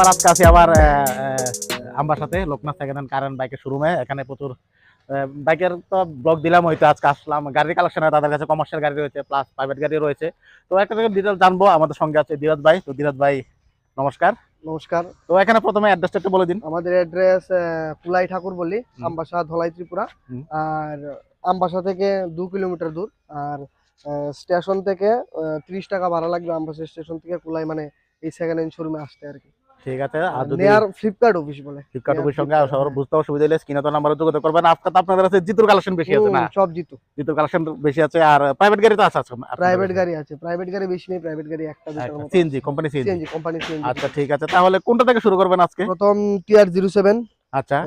আবার আজকে আছি আবার আমার সাথে। লোকনাথ সেকেন্ড হ্যান্ড কারেন্ট বাইকের শোরুমে এখানে প্রচুর বাইকের তো ব্লগ দিলাম হয়তো আজকে আসলাম। গাড়ির কালেকশন তাদের কাছে কমার্শিয়াল গাড়ি রয়েছে প্লাস প্রাইভেট গাড়ি রয়েছে। তো একটা থেকে ডিটেল জানব আমাদের সঙ্গে আছে ধীরজ ভাই। তো ধীরজ ভাই নমস্কার। নমস্কার। তো এখানে প্রথমে অ্যাড্রেসটা একটু বলে দিন। আমাদের অ্যাড্রেস পুলাই ঠাকুর বলি আমবাসা ধলাই ত্রিপুরা। আর আমবাসা থেকে দু কিলোমিটার দূর। আর স্টেশন থেকে ত্রিশ টাকা ভাড়া লাগবে আমবাসা স্টেশন থেকে কুলাই মানে এই সেকেন্ড হ্যান্ড শোরুমে আসতে আর কি। ঠিক আছে আর যদি নেয়ার ফ্লিপকার্ট অফিস বলে। ফ্লিপকার্ট অফিস সঙ্গে Flipkart, সবার হ্যাঁ। বুঝতে অসুবিধা হলে স্ক্রিনে তো নাম্বারে যোগাযোগ করবেন। আজকে আপনাদের কাছে জিতুর কালেকশন বেশি আছে না? সব জিতো। জিতুর কালেকশন বেশি আছে আর প্রাইভেট গাড়ি তো আছে প্রাইভেট গাড়ি আছে প্রাইভেট গাড়ি বেশি নেই প্রাইভেট গাড়ি একটা দুটার CNG company CNG CNG company CNG আচ্ছা ঠিক আছে তাহলে কোনটা থেকে শুরু করবেন আজকে? প্রথম টিআর জিরো সেভেন আচ্ছা।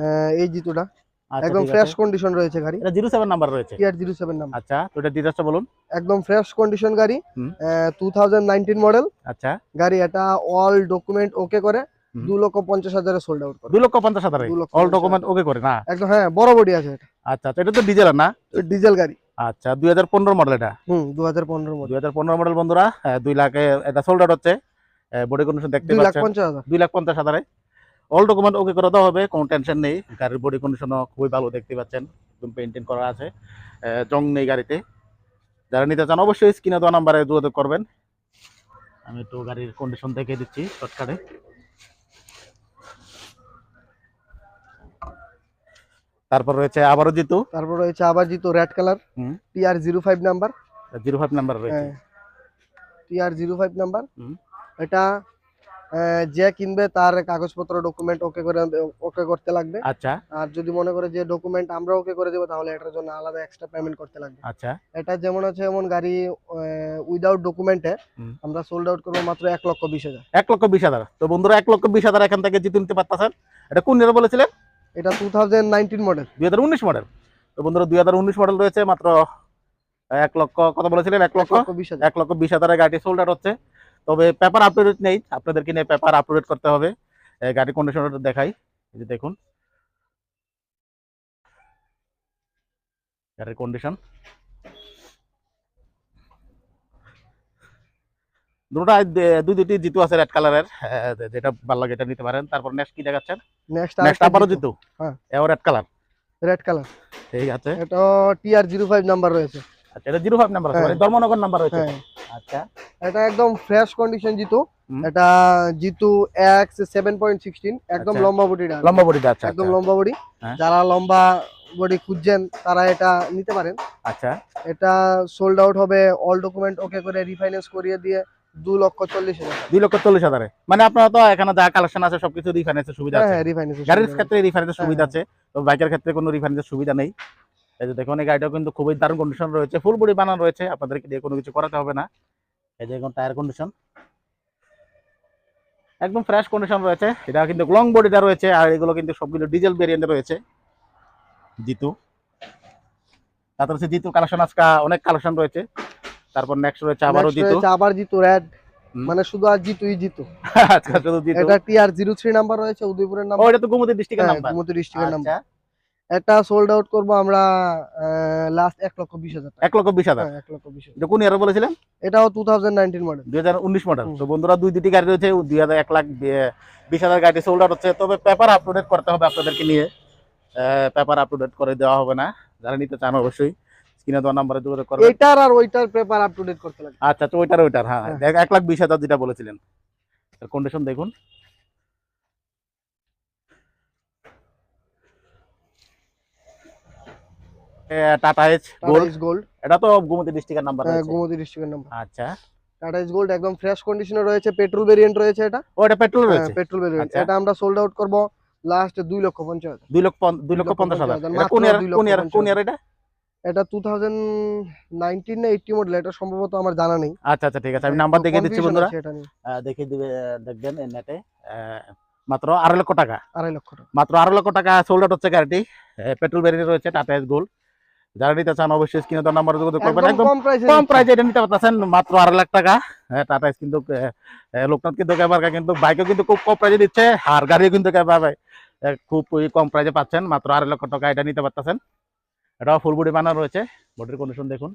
এই জিতুটা। আচ্ছা একদম ফ্রেশ কন্ডিশন রয়েছে গাড়ি। এটা জিরো সেভেন নাম্বার রয়েছে? টিআর জিরো সেভেন নাম্বার আচ্ছা তো এটা ডিটেলসটা বলুন। একদম ফ্রেশ কন্ডিশন গাড়ি হুম। টু থাউজেন্ড নাইনটিন মডেল আচ্ছা। গাড়ি এটা অল ডকুমেন্ট ওকে করে। দু লক্ষ পঞ্চাশ হাজারে সোল্ড আউট লক্ষ পঞ্চাশ হাজার? অল ডকুমেন্ট ওকে করে না? একদম হ্যাঁ বড় বডি আছে আচ্ছা আচ্ছা এটা তো ডিজেল না? ডিজেল গাড়ি। আচ্ছা দুই হাজার পনেরো মডেল এটা? হুম দু হাজার পনেরো মডেল হাজার পনেরো মডেল বন্ধুরা দুই লাখে এটা সোল্ড আউট হচ্ছে। বডি কন্ডিশন দেখতে দুই লাখ পাচ্ছেন। পঞ্চাশ দুই লাখ পঞ্চাশ হাজারে। অল ডকুমেন্ট ওকে করে দেওয়া হবে কোনো টেনশন নেই। গাড়ির বডি কন্ডিশনও খুবই ভালো দেখতে পাচ্ছেন। একদম পেন্টিং করা আছে। জং নেই গাড়িতে। যারা নিতে চান অবশ্যই স্ক্রিনে দেওয়া নাম্বারে যোগাযোগ করবেন। আমি একটু গাড়ির কন্ডিশন দেখে দিচ্ছি শর্টকাটে তারপর রয়েছে আবারও জিতু। তারপর রয়েছে আবার Jeeto red colour. TR zero five number zero five number রয়েছে। টিআর জিরো ফাইভ নাম্বার এটা যে কিনবে তার কাগজপত্র ডকুমেন্ট ওকে করে ওকে করতে লাগবে। আচ্ছা। আর যদি মনে করে যে ডকুমেন্ট আমরা ওকে করে দেবো তাহলে এটার জন্য আলাদা এক্সট্রা পেমেন্ট করতে লাগবে। আচ্ছা। এটা যেমন আছে এমন গাড়ি উইদাউট ডকুমেন্টে। আমরা সোল্ড আউট করব মাত্র এক লক্ষ বিশ হাজার। এক লক্ষ বিশ হাজার। তো বন্ধুরা এক লক্ষ বিশ হাজার এখান থেকে জিতে নিতে পারতেছেন। এটা কোন বলেছিলেন? এটা টু থাউজেন্ড নাইনটিন মডেল দুই হাজার উনিশ মডেল তো বন্ধুরা দুই হাজার উনিশ মডেল রয়েছে মাত্র এক লক্ষ কত বলেছিলেন? এক লক্ষ? এক লক্ষ বিশ হাজারের গাড়ি সোল্ড আউট হচ্ছে। তবে পেপার আপডেট নেই আপনাদেরকে নিয়ে পেপার আপডেট করতে হবে। গাড়ির কন্ডিশনটা দেখাই। এই যে দেখুন। গাড়ির কন্ডিশন দুটোটা দুই দুটি জিতু আছে রেড কালারের যেটা ভালো লাগে এটা নিতে পারেন। তারপর নেক্সট কি দেখাচ্ছেন? নেক্সট নেক্সট আবারও জিতু। হ্যাঁ। এও রেড কালার রেড কালার ঠিক আছে। এটা টিআর জিরো ফাইভ নাম্বার রয়েছে। আচ্ছা এটা জিরো ফাইভ নাম্বার আছে হ্যাঁ। মানে ধর্মনগর নাম্বার রয়েছে। হ্যাঁ। আচ্ছা। এটা একদম ফ্রেশ কন্ডিশন জিতু। এটা Jeeto X seven point sixteen একদম আচ্ছা। লম্বা বডিটা লম্বা বডিটা আচ্ছা একদম আচ্ছা। লম্বা বডি। হ্যাঁ। যারা লম্বা বডি খুঁজছেন তারা এটা নিতে পারেন। আচ্ছা। এটা সোল্ড আউট হবে। অল ডকুমেন্ট ওকে করে রিফাইন্যান্স করিয়ে দিয়ে দু লক্ষ চল্লিশ হাজার। দুই লক্ষ চল্লিশ হাজারে। মানে আপনার তো এখানে যা কালেকশন আছে সবকিছু রিফাইন্যান্সের সুবিধা হ্যাঁ আছে। হ্যাঁ রিফাইন্যান্স গাড়ির ক্ষেত্রে রিফাইন্যান্সের সুবিধা হ্যাঁ। আছে। তো বাইকের ক্ষেত্রে কোনো রিফাইন্যান্সের সুবিধা নেই। এই যে দেখুন এই গাড়িটাও কিন্তু খুবই দারুণ কন্ডিশন রয়েছে। ফুল বডি বানানো রয়েছে। আপনাদেরকে দিয়ে কোনো কিছু করাতে হবে না। এই যে দেখুন টায়ার কন্ডিশন একদম ফ্রেশ কন্ডিশন রয়েছে। এটা কিন্তু লং বডিটা রয়েছে। আর এগুলো কিন্তু সবগুলো ডিজেল ভেরিয়েন্টে রয়েছে। জিতু। তারপর হচ্ছে জিতু কালেকশন আজকে অনেক কালেকশন রয়েছে। তারপর নেক্সট রয়েছে আবারও জিতু। আবার জিতু রেড মানে শুধু আর জিতুই জিতু। আজকে শুধু জিতু। এটা টিআর জিরো থ্রি নাম্বার রয়েছে উদয়পুরের ও এটা তো গোমতী ডিস্ট্রিক্টের নাম্বার গোমতী ডিস্ট্রিক্টের নাম্বার আচ্ছা। এটা সোল্ড আউট করব আমরা লাস্ট এক লক্ষ বিশ হাজার টাকা। এক লক্ষ বিশ হাজার। হ্যাঁ, এক লক্ষ এটা কোন ইয়ারে বলেছিলেন? এটাও টু থাউজেন্ড নাইনটিন মডেল দুই হাজার উনিশ মডেল তো বন্ধুরা দুই দুটি গাড়ি রয়েছে দুই হাজার এক লাখ বি- বিশ হাজার গাড়ি সোল্ড আউট হচ্ছে। তবে পেপার আপলোডেট করতে হবে আপনাদেরকে নিয়ে। পেপার আপলোডেট করে দেওয়া হবে না। যারা নিতে চান অবশ্যই। স্ক্রিনে দেওয়া নাম্বারে যোগাযোগ করবেন। এটার আর ওইটার পেপার আপ টু ডেট করতে লাগবে আচ্ছা তো ওইটার ওইটার হ্যাঁ হ্যাঁ। দেখ- এক লাখ বিশ হাজার যেটা বলেছিলেন। কন্ডিশন দেখুন। টাটা এস গোল্ড গোল্ড এটা তো গোমতী ডিস্ট্রিক্টের নাম্বার গোমতী ডিস্ট্রিক্টের নাম্বার আচ্ছা। টাটা ইস গোল্ড একদম ফ্রেশ কন্ডিশনে রয়েছে পেট্রোল ভেরিয়েন্ট রয়েছে এটা। পেট্রোল রয়েছে? Petrol variant. এটা আমরা সোল্ড আউট করব লাস্ট দুই লক্ষ পঞ্চাশ হাজার। দুই লক্ষ পন- দুই লক্ষ লক্ষ পঞ্চাশ হাজার। পঞ্চাশ হাজার, এটা কোন ইয়ার কোন ইয়ার কোন ইয়ার এটা? এটা টু থাউজেন্ড নাইনটিন না এইটটি মডেল এটা সম্ভবত আমার জানা নেই। আচ্ছা আচ্ছা ঠিক আছে আমি নাম্বার দিচ্ছি বন্ধুরা। দিবে দেখবেন এই নেটে মাত্র আড়াই লক্ষ টাকা। আড়াই লক্ষ টাকা। মাত্র আড়াই লক্ষ টাকা সোল্ড আউট হচ্ছে গাড়িটি। পেট্রোল রয়েছে টাটা এস গোল্ড যারা নিতে চান অবশ্যই স্ক্রিনে তো নাম্বার যোগাযোগ করবেন। একদম কম প্রাইসে এটা নিতে পারতেছেন মাত্র আড়াই লাখ টাকা। টাটা এস কিন্তু লোকনাথ কিন্তু এবার কিন্তু বাইকও কিন্তু খুব কম প্রাইসে দিচ্ছে আর গাড়িও কিন্তু খুব কম প্রাইসে পাচ্ছেন। মাত্র আড়াই লক্ষ টাকা এটা নিতে পারতেছেন। এটাও ফুল বডি বানানো রয়েছে। বডির কন্ডিশন দেখুন।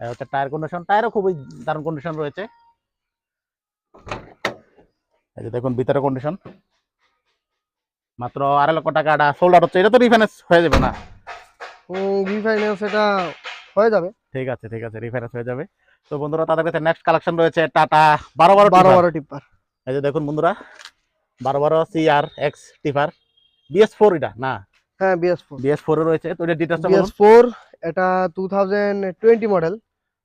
হচ্ছে টায়ার কন্ডিশন টায়ারও খুবই দারুণ কন্ডিশন রয়েছে। এই যে দেখুন ভিতরে কন্ডিশন মাত্র আড়াই লক্ষ টাকা এটা সোল্ড আউট হচ্ছে। এটা তো রিফাইন্যান্স হয়ে যাবে না। রিফাইন্যান্স এটা হয়ে যাবে। ঠিক আছে ঠিক আছে রিফাইন্যান্স হয়ে যাবে। তো বন্ধুরা তাদের কাছে নেক্সট কালেকশন রয়েছে টাটা বারো বারো বারো বারো টিপার। এই যে দেখুন বন্ধুরা বারো বারো সি আর এক্স টিফার বিএস ফোর এটা না হ্যাঁ বিএস ফোর বিএস ফোর রয়েছে। তো এটা ডিটেলসটা বিএস বলুন। এটা টু থাউজেন্ড টোয়েন্টি মডেল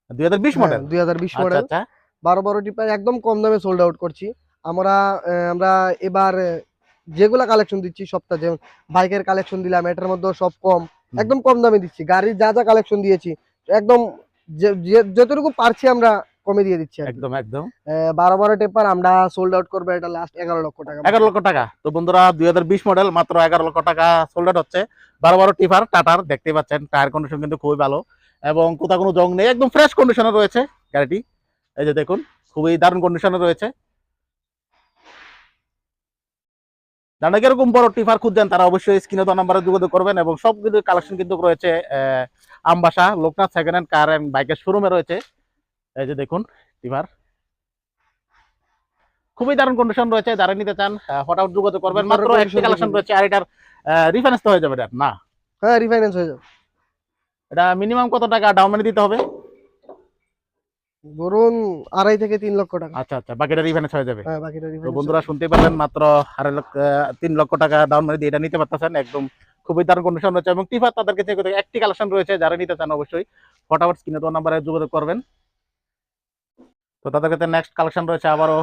দুই হাজার বিশ মডেল দুই হাজার বিশ আচ্ছা মডেল আচ্ছা। বারো বারো টিপার একদম কম দামে সোল্ড আউট করছি। আমরা আমরা এবার যেগুলা কালেকশন দিচ্ছি সপ্তাহ যেমন বাইকের কালেকশন দিলাম এটার মধ্যে সব কম। একদম কম দামে দিচ্ছি। গাড়ির যা যা কালেকশন দিয়েছি একদম যতটুকু পারছি আমরা কমে দিয়ে দিচ্ছি একদম একদম। বারো বারো টেপার আমরা সোল্ড আউট করব এটা লাস্ট এগারো লক্ষ টাকা এগারো লক্ষ টাকা। তো বন্ধুরা দুই হাজার বিশ মডেল মাত্র এগারো লক্ষ টাকা সোল্ডার হচ্ছে। বারো বারো টিফার টাটার দেখতে পাচ্ছেন টায়ার কন্ডিশন কিন্তু খুবই ভালো। এবং কোথাও কোনো জং নেই একদম ফ্রেশ কন্ডিশনে রয়েছে গাড়িটি। এই যে দেখুন খুবই দারুণ কন্ডিশনে রয়েছে। যারা নাকি এরকম বড় টিফার খুঁজছেন তারা অবশ্যই স্ক্রিনে তো নাম্বারে যোগাযোগ করবেন এবং সব কিছু কালেকশন কিন্তু রয়েছে Ambassa Loknath second hand car and বাইকের শোরুমে রয়েছে। এই যে দেখুন টিফার খুবই দারুণ কন্ডিশন রয়েছে যারা নিতে চান হঠাৎ যোগাযোগ করবেন মাত্র একটি কালেকশন রয়েছে। আর এটার রিফারেন্স তো হয়ে যাবে এটা না? হ্যাঁ রিফাইন্যান্স হয়ে যাবে। এটা মিনিমাম কত টাকা ডাউন দিতে হবে? ধরুন আড়াই থেকে তিন লক্ষ টাকা। আচ্ছা আচ্ছা বাকিটা রিফারেন্স হয়ে যাবে। হ্যাঁ বাকিটা তো বন্ধুরা শুনতে পারলেন মাত্র আড়াই লক্ষ তিন লক্ষ টাকা ডাউন দিয়ে এটা নিতে পারতেছেন একদম খুবই দারুণ কন্ডিশন রয়েছে। এবং টিফার তাদের কাছে একটি কালেকশন রয়েছে যারা নিতে চান অবশ্যই ফটাফট স্ক্রিনে তো নাম্বারে যোগাযোগ করবেন। তো তাদের কাছে নেক্সট কালেকশন রয়েছে আবারও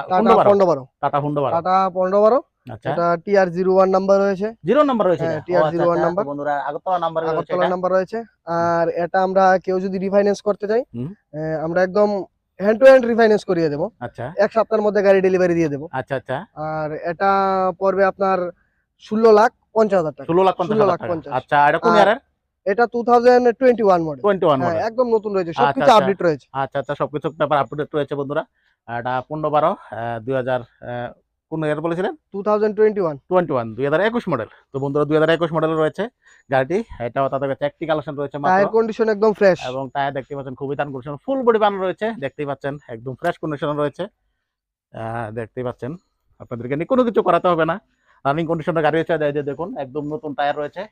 টাটা হুন্ডো বারো। টাটা হুন্ডো বারো। পনেরো বারো। আচ্ছা। এটা টিআর জিরো ওয়ান নাম্বার রয়েছে। জিরো নাম্বার রয়েছে? হ্যাঁ, আচ্ছা, 01 আচ্ছা, নাম্বার। বন্ধুরা আগরতলা নাম্বার আগরতলা নাম্বার রয়েছে। আর এটা আমরা কেউ যদি রিফাইন্যান্স করতে চাই আমরা একদম হ্যান্ড টু হ্যান্ড রিফাইন্যান্স করিয়ে দেবো। আচ্ছা। এক সপ্তাহের মধ্যে গাড়ি ডেলিভারি দিয়ে দেবো। আচ্ছা আচ্ছা। আর এটা পড়বে আপনার ষোলো লাখ পঞ্চাশ হাজার টাকা। ষোলো লাখ পঞ্চাশ লাখ পঞ্চাশ। আচ্ছা এটা কোন ইয়ারের এটা two thousand twenty one model twenty one হ্যাঁ মডেল একদম নতুন রয়েছে আচ্ছা, সবকিছু আচ্ছা। আপডেট রয়েছে। আচ্ছা আচ্ছা সবকিছু ব্যাপার আপডেট রয়েছে বন্ধুরা। এটা পনেরো বারো দুই হাজার কোন ইয়ার বলেছিলেন? Two thousand twenty one twenty one দুই হাজার একুশ মডেল তো বন্ধুরা দুই হাজার একুশ মডেল রয়েছে গাড়িটি। এটাও তাদের কাছে একটি কালেকশন রয়েছে মাত্র। টায়ার কন্ডিশন একদম ফ্রেশ এবং টায়ার দেখতে পাচ্ছেন খুবই দারুণ কন্ডিশন ফুল বডি বানানো রয়েছে দেখতেই পাচ্ছেন একদম ফ্রেশ কন্ডিশন রয়েছে। দেখতেই পাচ্ছেন আপনাদেরকে নিয়ে কোনো কিছু করাতে হবে না। রানিং কন্ডিশনের গাড়ি যে দেখুন একদম নতুন টায়ার রয়েছে।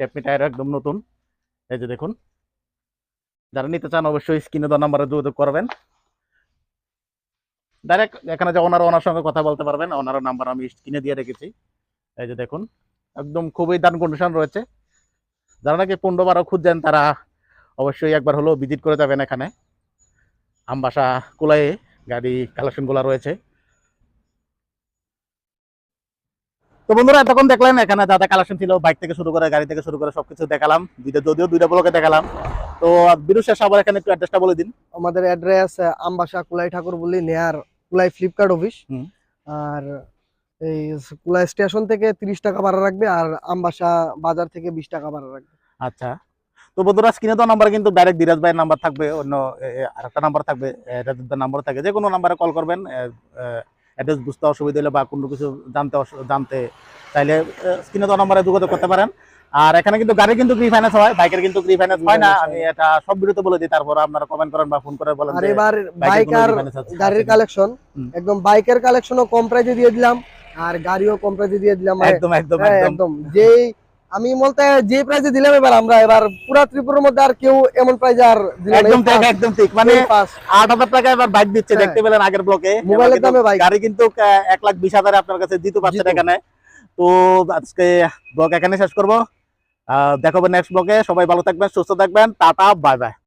টেপনি টায়ার একদম নতুন। এই যে দেখুন। যারা নিতে চান অবশ্যই স্ক্রিনে দেওয়া নাম্বারে যোগাযোগ করবেন। ডাইরেক্ট এখানে যে ওনার ওনার সঙ্গে কথা বলতে পারবেন। ওনার নাম্বার আমি স্ক্রিনে দিয়ে রেখেছি। এই যে দেখুন, একদম খুবই দারুণ কন্ডিশন রয়েছে। যারা নাকি পনেরো বারো খুঁজছেন, তারা অবশ্যই একবার হলেও ভিজিট করে যাবেন এখানে। আমবাসা কুলায়ে গাড়ি কালেকশনগুলো রয়েছে। তো বন্ধুরা এতক্ষণ দেখলেন এখানে যা কালেকশন ছিল বাইক থেকে শুরু করে গাড়ি থেকে শুরু করে সবকিছু দেখালাম। দুইটা যদিও দুইটা ব্লকে দেখালাম। তো বিরু শেষ আবার এখানে একটু অ্যাড্রেসটা বলে দিন। আমাদের অ্যাড্রেস আমবাসা কুলাই ঠাকুর বলি নেয়ার কুলাই ফ্লিপকার্ট অফিস আর এই কুলাই স্টেশন থেকে তিরিশ টাকা ভাড়া রাখবে আর আমবাসা বাজার থেকে বিশ টাকা ভাড়া রাখবে। আচ্ছা। তো বন্ধুরা স্ক্রিনে তো নাম্বার কিন্তু ডাইরেক্ট ধীরাজ ভাইয়ের নাম্বার থাকবে অন্য আরেকটা নাম্বার থাকবে নাম্বার থাকে। যে কোনো নাম্বারে কল করবেন অ্যাড্রেস বুঝতে অসুবিধা হলে বা কোনো কিছু জানতে জানতে চাইলে স্ক্রিনে তো নম্বরে যোগাযোগ করতে পারেন। আর এখানে কিন্তু গাড়ি কিন্তু রিফাইন্যান্স হয় বাইকের কিন্তু রিফাইন্যান্স হয় না। আমি এটা সব ভিডিওতে বলে দিই তারপর আপনারা কমেন্ট করেন বা ফোন করে বলেন আর এবার বাইকের বাইক আর গাড়ির কালেকশন হুম। একদম বাইকের কালেকশনও কম প্রাইজে দিয়ে দিলাম আর গাড়িও কম প্রাইজে দিয়ে দিলাম। একদম একদম হ্যাঁ, একদম। একদম। যেই আমি বলতে যে প্রাইজে দিলাম এবার আমরা এবার পুরো ত্রিপুরার মধ্যে আর কেউ এমন প্রাইজ আর একদম ঠিক একদম ঠিক। মানে এই first। আট হাজার টাকা এবার বাইক দিচ্ছে হ্যাঁ। দেখতে পেলেন আগের ব্লকে মোবাইলের দামে বাইক গাড়ি কিন্তু আহ, এক লাখ বিশ হাজারে আপনার কাছে দিতে পারছেন এখানে। তো আজকে ব্লগ এখানে শেষ করব। দেখাবো নেক্সট ব্লকে সবাই ভালো থাকবেন সুস্থ থাকবেন। Tata bye bye